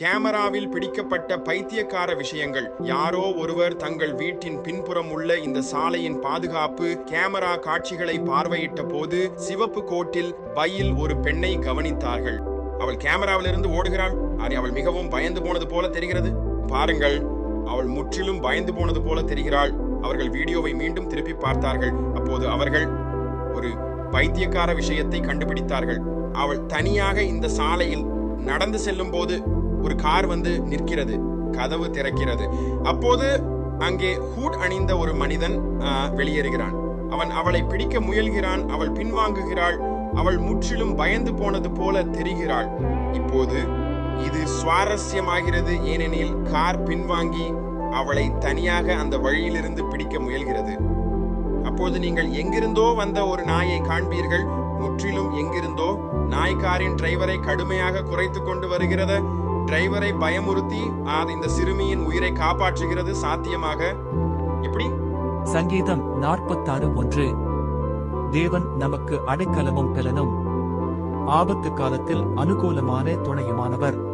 கேமராவில் பிடிக்கப்பட்ட பைத்தியக்கார விஷயங்கள். யாரோ ஒருவர் தங்கள் வீட்டின் பின்புறம் உள்ள இந்த சாலையின் பாதுகாப்பு கேமரா காட்சிகளை பார்வையிட்ட போது சிவப்பு கோட்டில் பையில் ஒரு பெண்ணை கவனித்தார்கள். அவள் கேமராவிலிருந்து ஓடுகிறாள். அரை அவள் மிகவும் பயந்து போனது போல தெரிகிறது. பாருங்கள் அவள் முற்றிலும் பயந்து போனது போல தெரிகிறாள். அவர்கள் வீடியோவை மீண்டும் திருப்பி பார்த்தார்கள். அப்போது அவர்கள் ஒரு பைத்தியக்கார விஷயத்தை கண்டுபிடித்தார்கள். அவள் தனியாக இந்த சாலையில் நடந்து செல்லும் போது ஒரு கார் வந்து நிற்கிறது கதவு திறக்கிறது. அப்போது அங்கே ஹூட் அணிந்த ஒரு மனிதன் வெளியேறுகிறான். அவன் அவளை பிடிக்க முயல்கிறான் அவள் பின்வாங்குகிறாள் அவள் முற்றிலும் பயந்து போனது போல தெரிகிறாள். இப்போது இது சுவாரஸ்யமாகிறது ஏனெனில் கார் பின்வாங்கி அவளை தனியாக அந்த வழியிலிருந்து பிடிக்க முயல்கிறது. அப்போது நீங்கள் எங்கிருந்தோ வந்த ஒரு நாயை காண்பீர்கள் முற்றிலும் எங்கிருந்தோ நாய்காரின் டிரைவரை கடுமையாக குறைத்து கொண்டு வருகிறத டிரைவரை பயமுறுத்தி அது இந்த சிறுமியின் உயிரை காப்பாற்றுகிறது சாத்தியமாக. இப்படி? சங்கீதம் நாற்பத்தாறு ஒன்று. தேவன் நமக்கு அடைக்கலமும் பலனும். ஆபத்து காலத்தில் அனுகூலமான துணையுமானவர்.